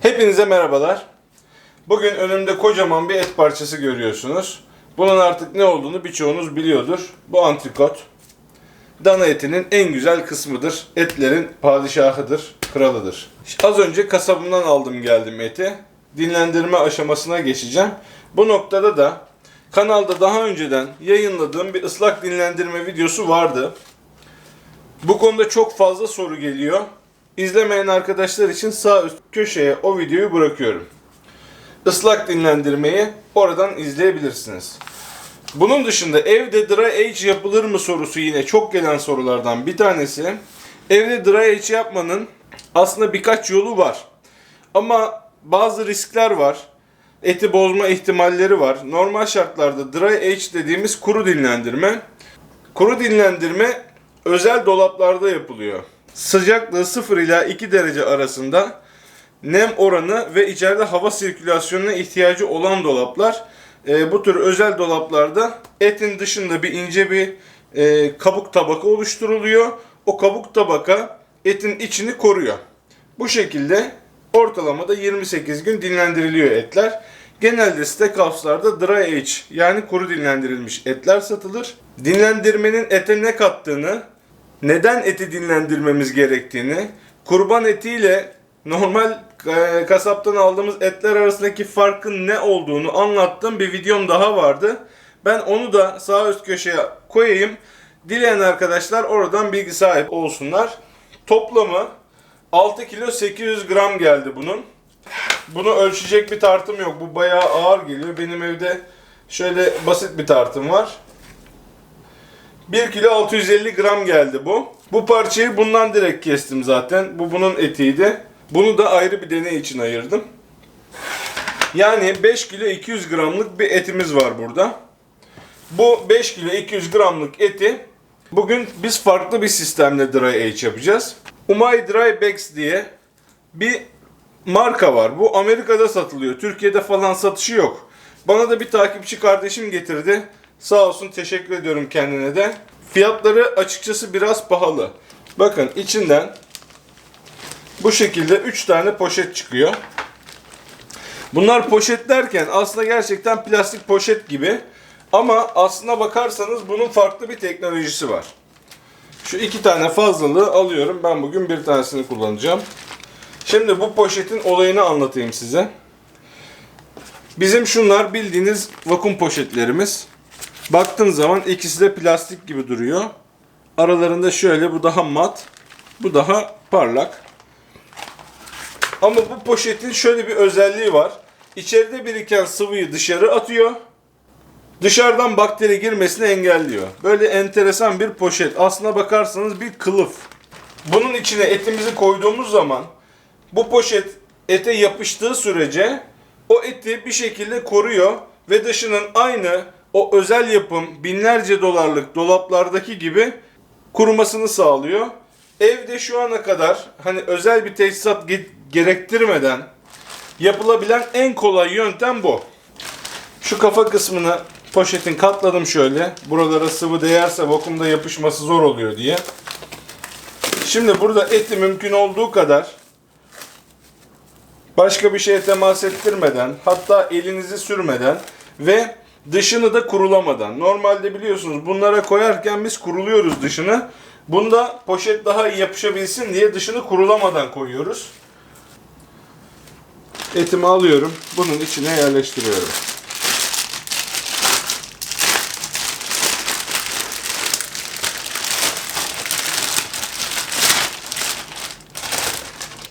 Hepinize merhabalar. Bugün önümde kocaman bir et parçası görüyorsunuz. Bunun artık ne olduğunu birçoğunuz biliyordur. Bu antrikot. Dana etinin en güzel kısmıdır. Etlerin padişahıdır, kralıdır. Az önce kasabımdan aldım geldim eti. Dinlendirme aşamasına geçeceğim. Bu noktada da kanalda daha önceden yayınladığım bir ıslak dinlendirme videosu vardı. Bu konuda çok fazla soru geliyor. İzlemeyen arkadaşlar için sağ üst köşeye o videoyu bırakıyorum. Islak dinlendirmeyi oradan izleyebilirsiniz. Bunun dışında evde dry age yapılır mı sorusu yine çok gelen sorulardan bir tanesi. Evde dry age yapmanın aslında birkaç yolu var. Ama bazı riskler var. Eti bozma ihtimalleri var. Normal şartlarda dry age dediğimiz kuru dinlendirme. Kuru dinlendirme özel dolaplarda yapılıyor. Sıcaklığı 0 ila 2 derece arasında nem oranı ve içeride hava sirkülasyonuna ihtiyacı olan dolaplar. E, bu tür özel dolaplarda etin dışında bir ince bir e, kabuk tabaka oluşturuluyor. O kabuk tabaka etin içini koruyor. Bu şekilde ortalamada 28 gün dinlendiriliyor etler. Genelde steakhouse'larda dry age yani kuru dinlendirilmiş etler satılır. Dinlendirmenin ete ne kattığını, neden eti dinlendirmemiz gerektiğini, kurban etiyle normal e, kasaptan aldığımız etler arasındaki farkın ne olduğunu anlattığım bir videom daha vardı. Ben onu da sağ üst köşeye koyayım. Dileyen arkadaşlar oradan bilgi sahip olsunlar. Toplamı 6 kilo 800 gram geldi bunun. Bunu ölçecek bir tartım yok. Bu bayağı ağır geliyor. Benim evde şöyle basit bir tartım var. 1 kilo 650 gram geldi bu. Bu parçayı bundan direkt kestim zaten. Bu bunun etiydi. Bunu da ayrı bir deney için ayırdım. Yani 5 kilo 200 gramlık bir etimiz var burada. Bu 5 kilo 200 gramlık eti bugün biz farklı bir sistemle dry age yapacağız. Umay Dry Bags diye bir marka var. Bu Amerika'da satılıyor. Türkiye'de falan satışı yok. Bana da bir takipçi kardeşim getirdi. Sağ olsun teşekkür ediyorum kendine de. Fiyatları açıkçası biraz pahalı. Bakın içinden bu şekilde 3 tane poşet çıkıyor. Bunlar poşet derken aslında gerçekten plastik poşet gibi. Ama aslına bakarsanız bunun farklı bir teknolojisi var. Şu iki tane fazlalığı alıyorum. Ben bugün bir tanesini kullanacağım. Şimdi bu poşetin olayını anlatayım size. Bizim şunlar bildiğiniz vakum poşetlerimiz. Baktığın zaman ikisi de plastik gibi duruyor. Aralarında şöyle bu daha mat, bu daha parlak. Ama bu poşetin şöyle bir özelliği var. İçeride biriken sıvıyı dışarı atıyor. Dışarıdan bakteri girmesini engelliyor. Böyle enteresan bir poşet. Aslına bakarsanız bir kılıf. Bunun içine etimizi koyduğumuz zaman bu poşet ete yapıştığı sürece o eti bir şekilde koruyor ve dışının aynı o özel yapım binlerce dolarlık dolaplardaki gibi kurumasını sağlıyor. Evde şu ana kadar hani özel bir tesisat ge- gerektirmeden yapılabilen en kolay yöntem bu. Şu kafa kısmını poşetin katladım şöyle. Buralara sıvı değerse vakumda yapışması zor oluyor diye. Şimdi burada eti mümkün olduğu kadar başka bir şeye temas ettirmeden, hatta elinizi sürmeden ve dışını da kurulamadan. Normalde biliyorsunuz bunlara koyarken biz kuruluyoruz dışını. Bunda poşet daha iyi yapışabilsin diye dışını kurulamadan koyuyoruz. Etimi alıyorum. Bunun içine yerleştiriyorum.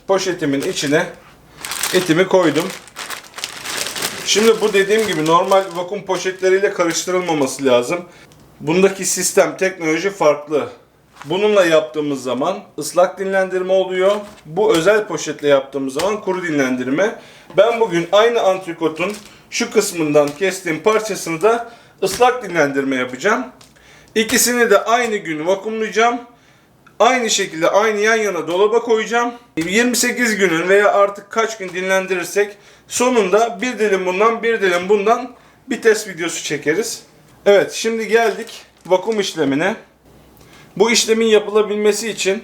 Poşetimin içine etimi koydum. Şimdi bu dediğim gibi normal vakum poşetleriyle karıştırılmaması lazım. Bundaki sistem, teknoloji farklı. Bununla yaptığımız zaman ıslak dinlendirme oluyor. Bu özel poşetle yaptığımız zaman kuru dinlendirme. Ben bugün aynı antrikotun şu kısmından kestiğim parçasını da ıslak dinlendirme yapacağım. İkisini de aynı gün vakumlayacağım. Aynı şekilde aynı yan yana dolaba koyacağım. 28 günün veya artık kaç gün dinlendirirsek sonunda bir dilim bundan bir dilim bundan bir test videosu çekeriz. Evet şimdi geldik vakum işlemine. Bu işlemin yapılabilmesi için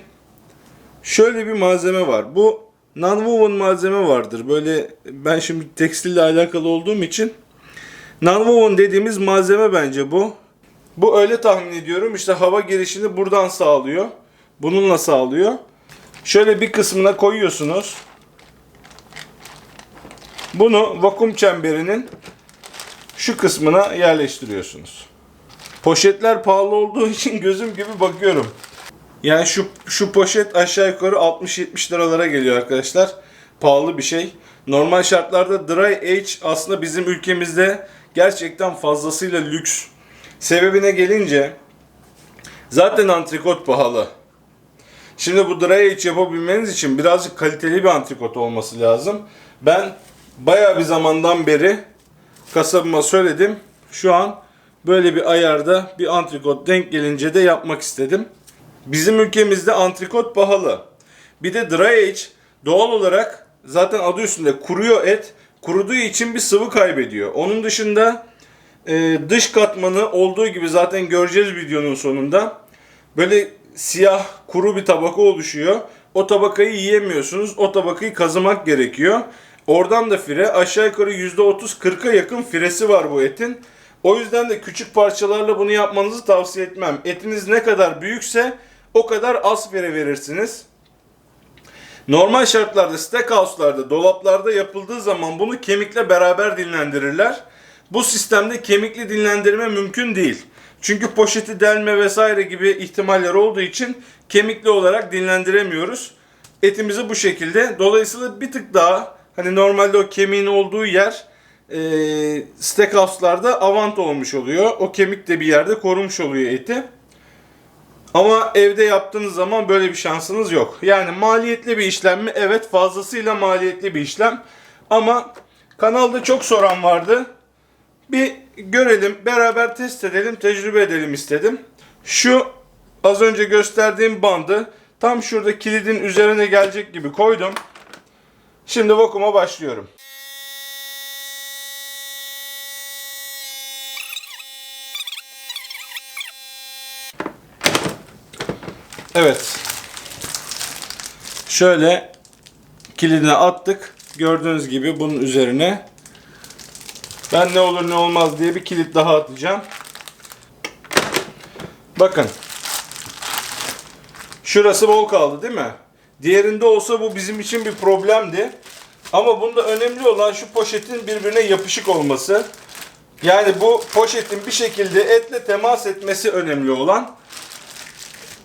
şöyle bir malzeme var. Bu non-woven malzeme vardır. Böyle ben şimdi tekstille alakalı olduğum için non-woven dediğimiz malzeme bence bu. Bu öyle tahmin ediyorum. İşte hava girişini buradan sağlıyor. Bununla sağlıyor. Şöyle bir kısmına koyuyorsunuz. Bunu vakum çemberinin şu kısmına yerleştiriyorsunuz. Poşetler pahalı olduğu için gözüm gibi bakıyorum. Yani şu şu poşet aşağı yukarı 60-70 liralara geliyor arkadaşlar. Pahalı bir şey. Normal şartlarda dry age aslında bizim ülkemizde gerçekten fazlasıyla lüks. Sebebine gelince zaten antrikot pahalı. Şimdi bu dry age yapabilmeniz için birazcık kaliteli bir antrikot olması lazım. Ben bayağı bir zamandan beri kasabıma söyledim. Şu an böyle bir ayarda bir antrikot denk gelince de yapmak istedim. Bizim ülkemizde antrikot pahalı. Bir de dry age doğal olarak zaten adı üstünde kuruyor et. Kuruduğu için bir sıvı kaybediyor. Onun dışında e, dış katmanı olduğu gibi zaten göreceğiz videonun sonunda. Böyle siyah kuru bir tabaka oluşuyor. O tabakayı yiyemiyorsunuz. O tabakayı kazımak gerekiyor. Oradan da fire aşağı yukarı %30-40'a yakın firesi var bu etin. O yüzden de küçük parçalarla bunu yapmanızı tavsiye etmem. Etiniz ne kadar büyükse o kadar az fire verirsiniz. Normal şartlarda steakhouse'larda, dolaplarda yapıldığı zaman bunu kemikle beraber dinlendirirler. Bu sistemde kemikli dinlendirme mümkün değil. Çünkü poşeti delme vesaire gibi ihtimaller olduğu için kemikli olarak dinlendiremiyoruz. Etimizi bu şekilde. Dolayısıyla bir tık daha hani normalde o kemiğin olduğu yer e, steakhouse'larda avant olmuş oluyor. O kemik de bir yerde korumuş oluyor eti. Ama evde yaptığınız zaman böyle bir şansınız yok. Yani maliyetli bir işlem mi? Evet fazlasıyla maliyetli bir işlem. Ama kanalda çok soran vardı. Bir görelim, beraber test edelim, tecrübe edelim istedim. Şu az önce gösterdiğim bandı tam şurada kilidin üzerine gelecek gibi koydum. Şimdi vakuma başlıyorum. Evet. Şöyle kilidine attık. Gördüğünüz gibi bunun üzerine ben ne olur ne olmaz diye bir kilit daha atacağım. Bakın. Şurası bol kaldı değil mi? Diğerinde olsa bu bizim için bir problemdi. Ama bunda önemli olan şu poşetin birbirine yapışık olması. Yani bu poşetin bir şekilde etle temas etmesi önemli olan.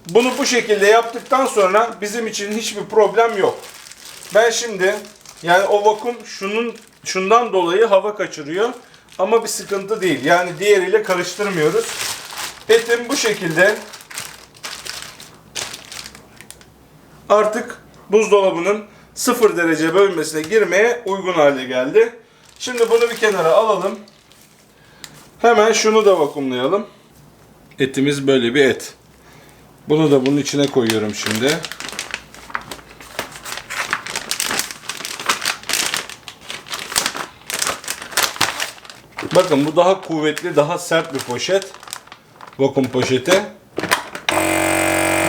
Bunu bu şekilde yaptıktan sonra bizim için hiçbir problem yok. Ben şimdi yani o vakum şunun şundan dolayı hava kaçırıyor ama bir sıkıntı değil. Yani diğeriyle karıştırmıyoruz. Etim bu şekilde artık buzdolabının 0 derece bölmesine girmeye uygun hale geldi. Şimdi bunu bir kenara alalım. Hemen şunu da vakumlayalım. Etimiz böyle bir et. Bunu da bunun içine koyuyorum şimdi. Bakın bu daha kuvvetli, daha sert bir poşet. Vakum poşeti.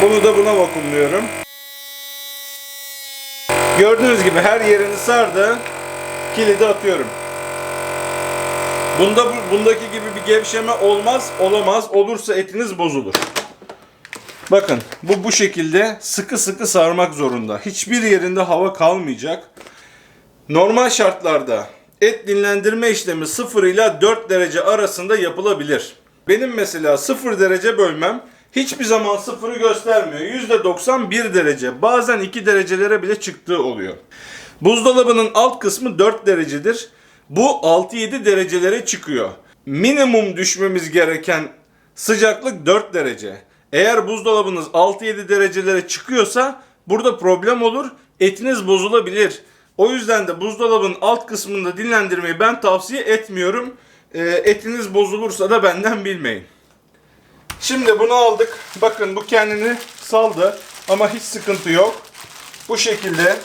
Bunu da buna vakumluyorum. Gördüğünüz gibi her yerini sardı. Kilidi atıyorum. Bunda bu- bundaki gibi bir gevşeme olmaz, olamaz. Olursa etiniz bozulur. Bakın bu bu şekilde sıkı sıkı sarmak zorunda. Hiçbir yerinde hava kalmayacak. Normal şartlarda et dinlendirme işlemi 0 ile 4 derece arasında yapılabilir. Benim mesela 0 derece bölmem hiçbir zaman sıfırı göstermiyor. %91 derece bazen 2 derecelere bile çıktığı oluyor. Buzdolabının alt kısmı 4 derecedir. Bu 6-7 derecelere çıkıyor. Minimum düşmemiz gereken sıcaklık 4 derece. Eğer buzdolabınız 6-7 derecelere çıkıyorsa burada problem olur. Etiniz bozulabilir. O yüzden de buzdolabının alt kısmında dinlendirmeyi ben tavsiye etmiyorum. Ee, etiniz bozulursa da benden bilmeyin. Şimdi bunu aldık. Bakın bu kendini saldı ama hiç sıkıntı yok. Bu şekilde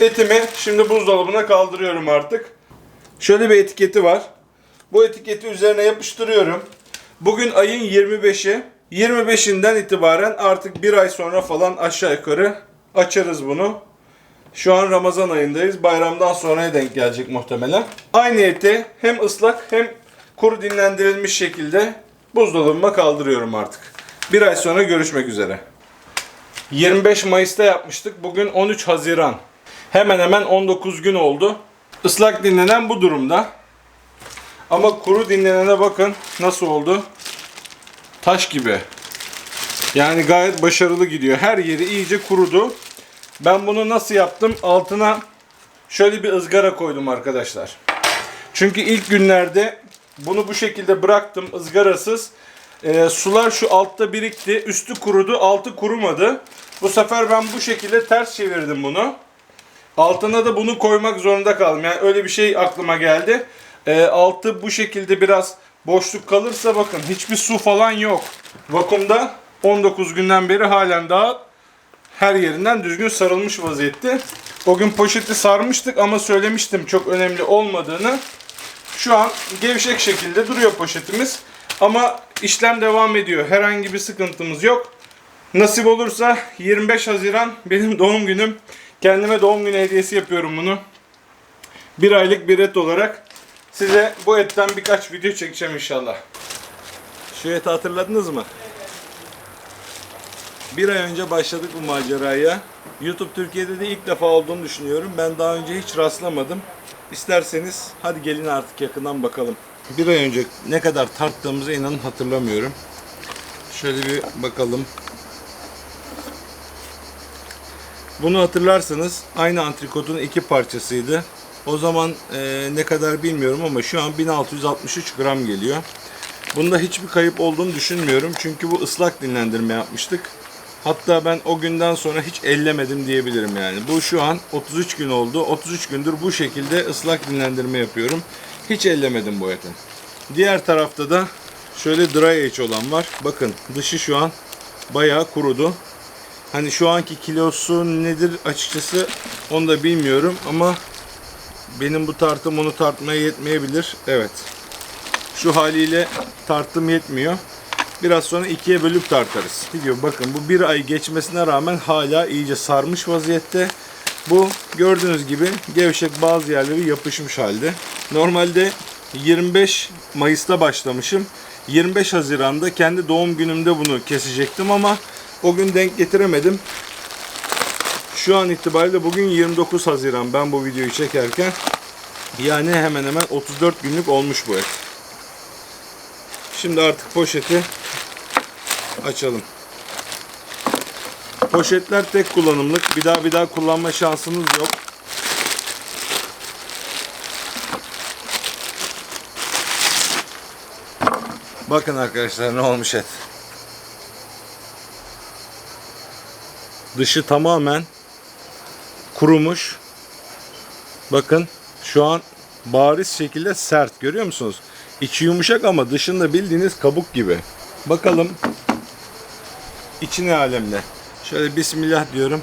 etimi şimdi buzdolabına kaldırıyorum artık. Şöyle bir etiketi var. Bu etiketi üzerine yapıştırıyorum. Bugün ayın 25'i. 25'inden itibaren artık bir ay sonra falan aşağı yukarı açarız bunu. Şu an Ramazan ayındayız. Bayramdan sonraya denk gelecek muhtemelen. Aynı eti hem ıslak hem kuru dinlendirilmiş şekilde buzdolabıma kaldırıyorum artık. Bir ay sonra görüşmek üzere. 25 Mayıs'ta yapmıştık. Bugün 13 Haziran. Hemen hemen 19 gün oldu. Islak dinlenen bu durumda. Ama kuru dinlenene bakın nasıl oldu. Taş gibi. Yani gayet başarılı gidiyor. Her yeri iyice kurudu. Ben bunu nasıl yaptım? Altına şöyle bir ızgara koydum arkadaşlar. Çünkü ilk günlerde bunu bu şekilde bıraktım ızgarasız. Ee, sular şu altta birikti. Üstü kurudu, altı kurumadı. Bu sefer ben bu şekilde ters çevirdim bunu. Altına da bunu koymak zorunda kaldım. Yani öyle bir şey aklıma geldi. Ee, altı bu şekilde biraz boşluk kalırsa bakın hiçbir su falan yok. Vakumda 19 günden beri halen daha her yerinden düzgün sarılmış vaziyette. O gün poşeti sarmıştık ama söylemiştim çok önemli olmadığını. Şu an gevşek şekilde duruyor poşetimiz. Ama işlem devam ediyor. Herhangi bir sıkıntımız yok. Nasip olursa 25 Haziran benim doğum günüm. Kendime doğum günü hediyesi yapıyorum bunu. Bir aylık bir et olarak size bu etten birkaç video çekeceğim inşallah. Şu eti hatırladınız mı? Bir ay önce başladık bu maceraya. YouTube Türkiye'de de ilk defa olduğunu düşünüyorum. Ben daha önce hiç rastlamadım. İsterseniz hadi gelin artık yakından bakalım. Bir ay önce ne kadar tarttığımızı inanın hatırlamıyorum. Şöyle bir bakalım. Bunu hatırlarsanız aynı antrikotun iki parçasıydı. O zaman e, ne kadar bilmiyorum ama şu an 1663 gram geliyor. Bunda hiçbir kayıp olduğunu düşünmüyorum. Çünkü bu ıslak dinlendirme yapmıştık. Hatta ben o günden sonra hiç ellemedim diyebilirim yani. Bu şu an 33 gün oldu. 33 gündür bu şekilde ıslak dinlendirme yapıyorum. Hiç ellemedim bu eti. Diğer tarafta da şöyle dry age olan var. Bakın dışı şu an bayağı kurudu. Hani şu anki kilosu nedir açıkçası onu da bilmiyorum ama benim bu tartım onu tartmaya yetmeyebilir. Evet. Şu haliyle tartım yetmiyor. Biraz sonra ikiye bölüp tartarız. Diyor bakın bu bir ay geçmesine rağmen hala iyice sarmış vaziyette. Bu gördüğünüz gibi gevşek bazı yerleri yapışmış halde. Normalde 25 Mayıs'ta başlamışım. 25 Haziran'da kendi doğum günümde bunu kesecektim ama o gün denk getiremedim. Şu an itibariyle bugün 29 Haziran ben bu videoyu çekerken yani hemen hemen 34 günlük olmuş bu et. Şimdi artık poşeti açalım. Poşetler tek kullanımlık. Bir daha bir daha kullanma şansınız yok. Bakın arkadaşlar ne olmuş et. Dışı tamamen kurumuş. Bakın şu an bariz şekilde sert görüyor musunuz? İçi yumuşak ama dışında bildiğiniz kabuk gibi. Bakalım içi ne alemde. Şöyle bismillah diyorum.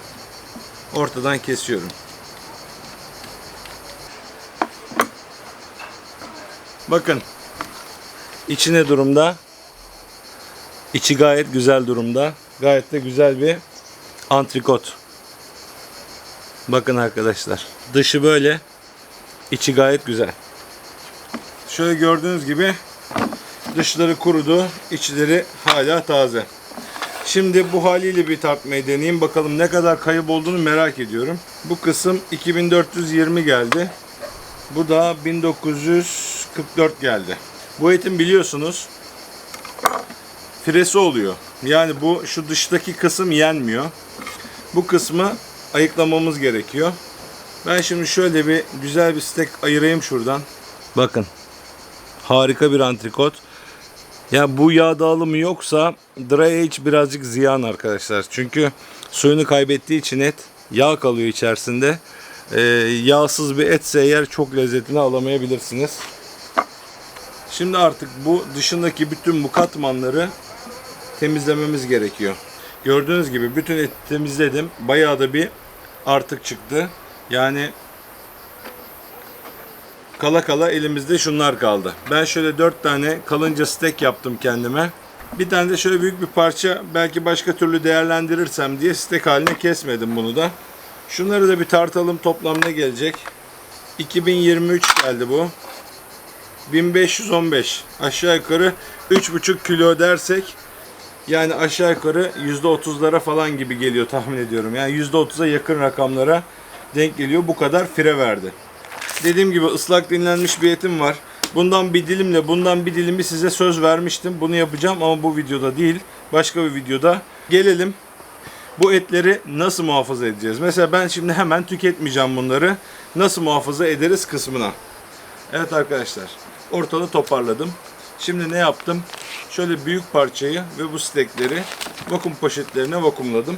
Ortadan kesiyorum. Bakın içi ne durumda? İçi gayet güzel durumda. Gayet de güzel bir antrikot. Bakın arkadaşlar. Dışı böyle. içi gayet güzel. Şöyle gördüğünüz gibi dışları kurudu. içleri hala taze. Şimdi bu haliyle bir tartmayı deneyeyim. Bakalım ne kadar kayıp olduğunu merak ediyorum. Bu kısım 2420 geldi. Bu da 1944 geldi. Bu etin biliyorsunuz firesi oluyor. Yani bu şu dıştaki kısım yenmiyor. Bu kısmı ayıklamamız gerekiyor. Ben şimdi şöyle bir güzel bir steak ayırayım şuradan. Bakın. Harika bir antrikot. Ya bu yağ dağılımı yoksa dry age birazcık ziyan arkadaşlar. Çünkü suyunu kaybettiği için et yağ kalıyor içerisinde. Ee, yağsız bir etse eğer çok lezzetini alamayabilirsiniz. Şimdi artık bu dışındaki bütün bu katmanları temizlememiz gerekiyor. Gördüğünüz gibi bütün eti temizledim. Bayağı da bir artık çıktı. Yani kala kala elimizde şunlar kaldı. Ben şöyle 4 tane kalınca steak yaptım kendime. Bir tane de şöyle büyük bir parça belki başka türlü değerlendirirsem diye stek haline kesmedim bunu da. Şunları da bir tartalım toplam ne gelecek? 2023 geldi bu. 1515 aşağı yukarı 3,5 kilo dersek yani aşağı yukarı %30'lara falan gibi geliyor tahmin ediyorum. Yani %30'a yakın rakamlara denk geliyor. Bu kadar fire verdi. Dediğim gibi ıslak dinlenmiş bir etim var. Bundan bir dilimle bundan bir dilimi size söz vermiştim. Bunu yapacağım ama bu videoda değil. Başka bir videoda. Gelelim bu etleri nasıl muhafaza edeceğiz? Mesela ben şimdi hemen tüketmeyeceğim bunları. Nasıl muhafaza ederiz kısmına. Evet arkadaşlar ortalığı toparladım. Şimdi ne yaptım? Şöyle büyük parçayı ve bu stekleri vakum poşetlerine vakumladım.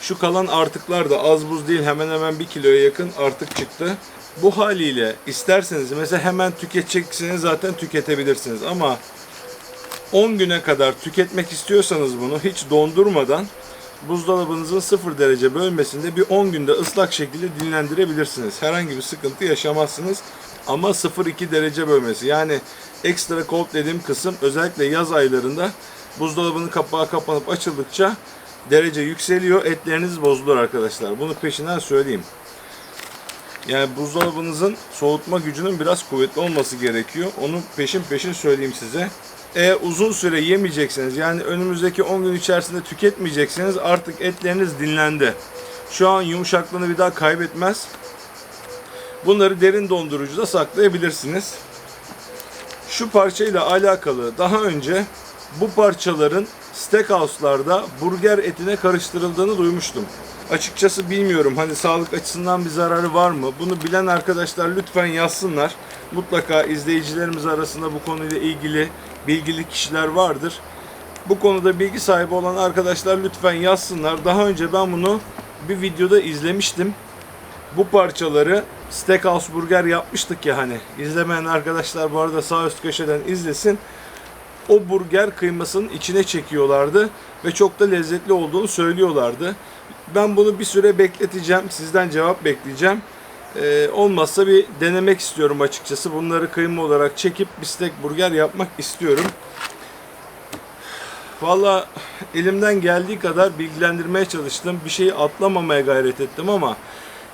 Şu kalan artıklar da az buz değil hemen hemen 1 kiloya yakın artık çıktı. Bu haliyle isterseniz mesela hemen tüketecekseniz zaten tüketebilirsiniz ama 10 güne kadar tüketmek istiyorsanız bunu hiç dondurmadan buzdolabınızın 0 derece bölmesinde bir 10 günde ıslak şekilde dinlendirebilirsiniz. Herhangi bir sıkıntı yaşamazsınız. Ama 0-2 derece bölmesi yani ekstra cold dediğim kısım özellikle yaz aylarında buzdolabının kapağı kapanıp açıldıkça derece yükseliyor. Etleriniz bozulur arkadaşlar. Bunu peşinden söyleyeyim. Yani buzdolabınızın soğutma gücünün biraz kuvvetli olması gerekiyor. Onu peşin peşin söyleyeyim size. Eğer uzun süre yemeyecekseniz yani önümüzdeki 10 gün içerisinde tüketmeyecekseniz artık etleriniz dinlendi. Şu an yumuşaklığını bir daha kaybetmez. Bunları derin dondurucuda saklayabilirsiniz. Şu parçayla alakalı daha önce bu parçaların steakhouse'larda burger etine karıştırıldığını duymuştum. Açıkçası bilmiyorum hani sağlık açısından bir zararı var mı? Bunu bilen arkadaşlar lütfen yazsınlar. Mutlaka izleyicilerimiz arasında bu konuyla ilgili bilgili kişiler vardır. Bu konuda bilgi sahibi olan arkadaşlar lütfen yazsınlar. Daha önce ben bunu bir videoda izlemiştim. Bu parçaları Steakhouse Burger yapmıştık ya hani. İzlemeyen arkadaşlar bu arada sağ üst köşeden izlesin. O burger kıymasının içine çekiyorlardı ve çok da lezzetli olduğunu söylüyorlardı. Ben bunu bir süre bekleteceğim. Sizden cevap bekleyeceğim. Ee, olmazsa bir denemek istiyorum açıkçası. Bunları kıyma olarak çekip bir steak burger yapmak istiyorum. Valla elimden geldiği kadar bilgilendirmeye çalıştım. Bir şeyi atlamamaya gayret ettim ama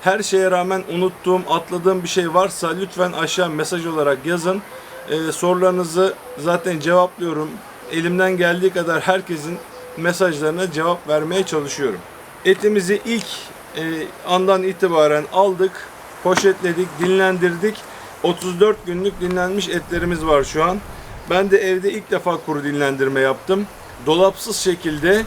her şeye rağmen unuttuğum, atladığım bir şey varsa lütfen aşağı mesaj olarak yazın. Ee, sorularınızı zaten cevaplıyorum. Elimden geldiği kadar herkesin mesajlarına cevap vermeye çalışıyorum. Etimizi ilk e, andan itibaren aldık, poşetledik, dinlendirdik. 34 günlük dinlenmiş etlerimiz var şu an. Ben de evde ilk defa kuru dinlendirme yaptım. Dolapsız şekilde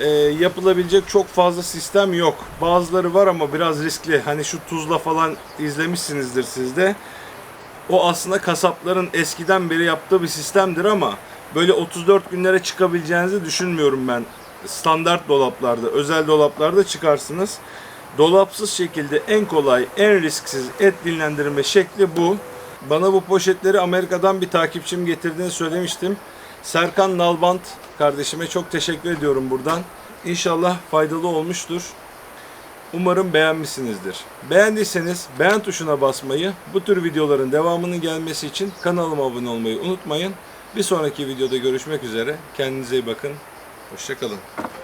e, yapılabilecek çok fazla sistem yok. Bazıları var ama biraz riskli. Hani şu tuzla falan izlemişsinizdir siz de. O aslında kasapların eskiden beri yaptığı bir sistemdir ama böyle 34 günlere çıkabileceğinizi düşünmüyorum ben. Standart dolaplarda, özel dolaplarda çıkarsınız. Dolapsız şekilde en kolay, en risksiz et dinlendirme şekli bu. Bana bu poşetleri Amerika'dan bir takipçim getirdiğini söylemiştim. Serkan Nalbant kardeşime çok teşekkür ediyorum buradan. İnşallah faydalı olmuştur. Umarım beğenmişsinizdir. Beğendiyseniz beğen tuşuna basmayı, bu tür videoların devamının gelmesi için kanalıma abone olmayı unutmayın. Bir sonraki videoda görüşmek üzere. Kendinize iyi bakın. Hoşçakalın.